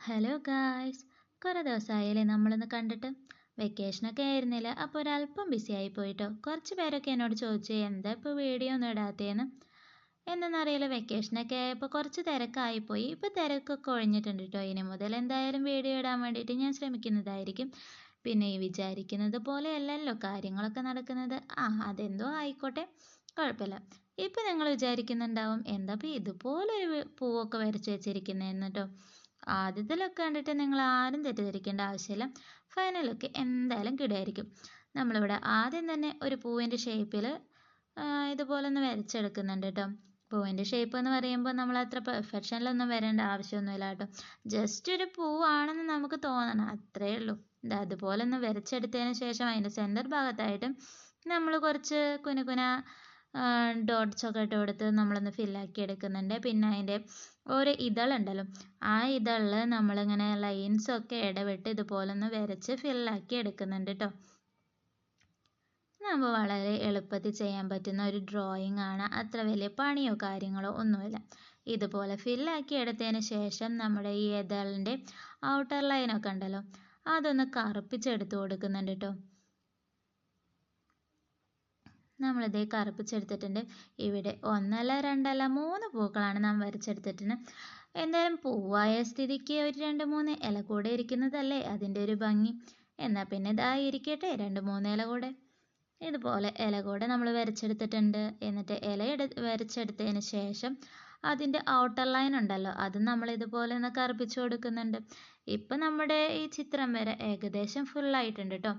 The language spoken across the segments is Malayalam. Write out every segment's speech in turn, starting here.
ഹലോ ഗായ്സ് കുറേ ദിവസമായാലേ നമ്മളൊന്ന് കണ്ടിട്ട്? വെക്കേഷനൊക്കെ ആയിരുന്നില്ല. അപ്പോൾ ഒരല്പം ബിസി ആയി പോയിട്ടോ. കുറച്ച് പേരൊക്കെ എന്നോട് ചോദിച്ചു എന്താ ഇപ്പോൾ വീഡിയോ ഒന്നും ഇടാത്തേന്ന്? എന്തെന്നറിയില്ല വെക്കേഷനൊക്കെ ആയപ്പോൾ കുറച്ച് തിരക്കായിപ്പോയി ഇപ്പോൾ തിരക്കൊക്കെ ഒഴിഞ്ഞിട്ടുണ്ട് കേട്ടോ ഇനി മുതൽ എന്തായാലും വീഡിയോ ഇടാൻ വേണ്ടിയിട്ട് ഞാൻ ശ്രമിക്കുന്നതായിരിക്കും. പിന്നെ ഈ വിചാരിക്കുന്നത് പോലെ അല്ലല്ലോ കാര്യങ്ങളൊക്കെ നടക്കുന്നത്. ആ അതെന്തോ ആയിക്കോട്ടെ. കുഴപ്പമില്ല. ഇപ്പം നിങ്ങൾ വിചാരിക്കുന്നുണ്ടാവും എന്താ ഇപ്പോൾ ഇതുപോലൊരു പൂവൊക്കെ വരച്ച് വെച്ചിരിക്കുന്നതെന്ന് കേട്ടോ ആദ്യത്തെ കണ്ടിട്ട് നിങ്ങൾ ആരും തെറ്റിദ്ധരിക്കേണ്ട ആവശ്യമില്ല. ഫൈനൽ ലുക്ക് എന്തായാലും നമ്മൾ നമ്മളിവിടെ ആദ്യം തന്നെ ഒരു പൂവിന്റെ ഷേപ്പിൽ ഇതുപോലെ ഒന്ന് വരച്ചെടുക്കുന്നുണ്ട് കേട്ടോ പൂവിന്റെ ഷേപ്പ് എന്ന് പറയുമ്പോൾ നമ്മൾ അത്ര പെർഫെക്ഷനിലൊന്നും വരേണ്ട ആവശ്യമൊന്നുമില്ല കേട്ടോ ജസ്റ്റ് ഒരു പൂവാണെന്ന് നമുക്ക് തോന്നണം അത്രേ ഉള്ളൂ. അതുപോലെ ഒന്ന് വരച്ചെടുത്തതിന് ശേഷം അതിന്റെ സെന്റർ ഭാഗത്തായിട്ട് നമ്മൾ കുറച്ച് കുനുകുന ഡോട്ട്സ് ഒക്കെ ഇട്ട് കൊടുത്ത് നമ്മളൊന്ന് ഫില്ലാക്കി എടുക്കുന്നുണ്ട്. പിന്നെ അതിന്റെ ഒരു ഇതളുണ്ടല്ലോ ആ ഇതളിൽ നമ്മളിങ്ങനെ ലൈൻസ് ഒക്കെ ഇടവിട്ട് ഇതുപോലെ ഒന്ന് വരച്ച് ഫില്ലാക്കി എടുക്കുന്നുണ്ട് കേട്ടോ നമുക്ക് വളരെ എളുപ്പത്തിൽ ചെയ്യാൻ പറ്റുന്ന ഒരു ഡ്രോയിങ് ആണ്. അത്ര വലിയ പണിയോ കാര്യങ്ങളോ ഒന്നുമില്ല. ഇതുപോലെ ഫില്ലാക്കി എടുത്തതിന് ശേഷം നമ്മുടെ ഈ ഇതളിന്റെ ഔട്ടർ ലൈനൊക്കെ ഉണ്ടല്ലോ അതൊന്ന് കറുപ്പിച്ചെടുത്ത് കൊടുക്കുന്നുണ്ട് കേട്ടോ നമ്മളിതേ കറുപ്പിച്ചെടുത്തിട്ടുണ്ട്. ഇവിടെ ഒന്നല്ല രണ്ടല്ല മൂന്ന് പൂക്കളാണ് നാം വരച്ചെടുത്തിട്ടുണ്ട്. എന്തായാലും പൂവായ സ്ഥിതിക്ക് ഒരു രണ്ട് മൂന്ന് ഇല കൂടെ ഇരിക്കുന്നതല്ലേ അതിന്റെ ഒരു ഭംഗി. എന്നാൽ പിന്നെ ഇതാ ഇരിക്കട്ടെ രണ്ട് മൂന്ന് ഇല കൂടെ. ഇതുപോലെ ഇല കൂടെ നമ്മൾ വരച്ചെടുത്തിട്ടുണ്ട്. എന്നിട്ട് ഇല എടു വരച്ചെടുത്തതിന് ശേഷം അതിന്റെ ഔട്ടർ ലൈൻ ഉണ്ടല്ലോ അത് നമ്മൾ ഇതുപോലെ ഒന്ന് കറുപ്പിച്ച് കൊടുക്കുന്നുണ്ട്. ഇപ്പം നമ്മുടെ ഈ ചിത്രം വരെ ഏകദേശം ഫുള്ളായിട്ടുണ്ട് കേട്ടോ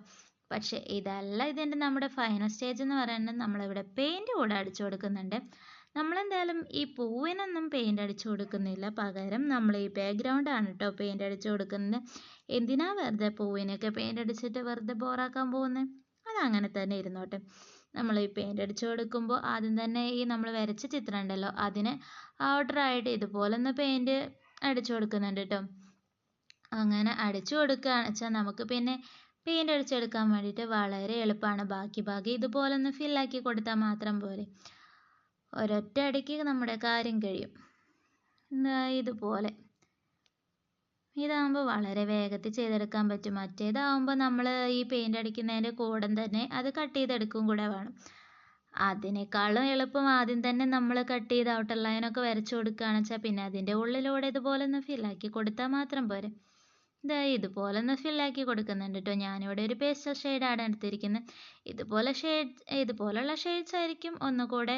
പക്ഷേ ഇതല്ല ഇതിന്റെ നമ്മുടെ ഫൈനൽ സ്റ്റേജ് എന്ന് പറയുന്നത് നമ്മളിവിടെ പെയിന്റ് കൂടെ അടിച്ചു കൊടുക്കുന്നുണ്ട്. നമ്മളെന്തായാലും ഈ പൂവിനൊന്നും പെയിന്റ് അടിച്ചു കൊടുക്കുന്നില്ല. പകരം നമ്മൾ ഈ ബാക്ക്ഗ്രൗണ്ടാണ് കേട്ടോ പെയിന്റ് അടിച്ചു കൊടുക്കുന്നത്. എന്തിനാ വെറുതെ പൂവിനൊക്കെ പെയിന്റ് അടിച്ചിട്ട് വെറുതെ ബോറാക്കാൻ പോകുന്നത് അതങ്ങനെ തന്നെ ഇരുന്നോട്ടെ. നമ്മൾ ഈ പെയിന്റ് അടിച്ചു കൊടുക്കുമ്പോൾ ആദ്യം തന്നെ ഈ നമ്മൾ വരച്ച ചിത്രം ഉണ്ടല്ലോ അതിന് ഔട്ടറായിട്ട് ഇതുപോലെ ഒന്ന് പെയിന്റ് അടിച്ചു കൊടുക്കുന്നുണ്ട് കേട്ടോ അങ്ങനെ അടിച്ചു കൊടുക്കുകയാണെന്ന് വെച്ചാൽ നമുക്ക് പിന്നെ പെയിന്റ് അടിച്ചെടുക്കാൻ വേണ്ടിയിട്ട് വളരെ എളുപ്പമാണ്. ബാക്കി ബാക്കി ഇതുപോലെ ഒന്ന് ഫില്ലാക്കി കൊടുത്താൽ മാത്രം പോരെ. ഒരൊറ്റ അടിക്ക് നമ്മുടെ കാര്യം കഴിയും. ഇതുപോലെ. ഇതാകുമ്പോൾ വളരെ വേഗത്തിൽ ചെയ്തെടുക്കാൻ പറ്റും. മറ്റേതാകുമ്പോൾ നമ്മൾ ഈ പെയിന്റ് അടിക്കുന്നതിന്റെ കൂടെ തന്നെ അത് കട്ട് ചെയ്തെടുക്കും കൂടെ വേണം. അതിനേക്കാളും എളുപ്പം ആദ്യം തന്നെ നമ്മൾ കട്ട് ചെയ്ത് ഔട്ടർ ലൈനൊക്കെ വരച്ചു കൊടുക്കുകയാണെന്ന് വെച്ചാൽ പിന്നെ അതിന്റെ ഉള്ളിലൂടെ ഇതുപോലെ ഒന്ന് ഫില്ലാക്കി കൊടുത്താൽ മാത്രം പോരെ. ഇതാ ഇതുപോലെ ഒന്ന് ഫില്ലാക്കി കൊടുക്കുന്നുണ്ട് കേട്ടോ ഞാനിവിടെ ഒരു പേസ്റ്റൽ ഷെയ്ഡാണ് എടുത്തിരിക്കുന്നത്. ഇതുപോലെ ഷെയ്ഡ് ഇതുപോലുള്ള ഷെയ്ഡ്സ് ആയിരിക്കും ഒന്നുകൂടെ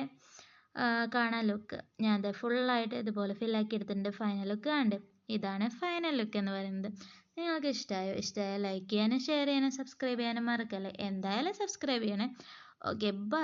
കാണാൻ ലുക്ക് ഞാൻ അത് ഫുള്ളായിട്ട് ഇതുപോലെ ഫില്ലാക്കി എടുത്തിട്ടുണ്ട്. ഫൈനൽ ലുക്ക് കണ്ട്. ഇതാണ് ഫൈനൽ ലുക്ക് എന്ന് പറയുന്നത്. നിങ്ങൾക്ക് ഇഷ്ടമായോ ഇഷ്ടമായ ലൈക്ക് ചെയ്യാനും ഷെയർ ചെയ്യാനും സബ്സ്ക്രൈബ് ചെയ്യാനും മറക്കല്ലേ? എന്തായാലും സബ്സ്ക്രൈബ് ചെയ്യണേ. Okay bye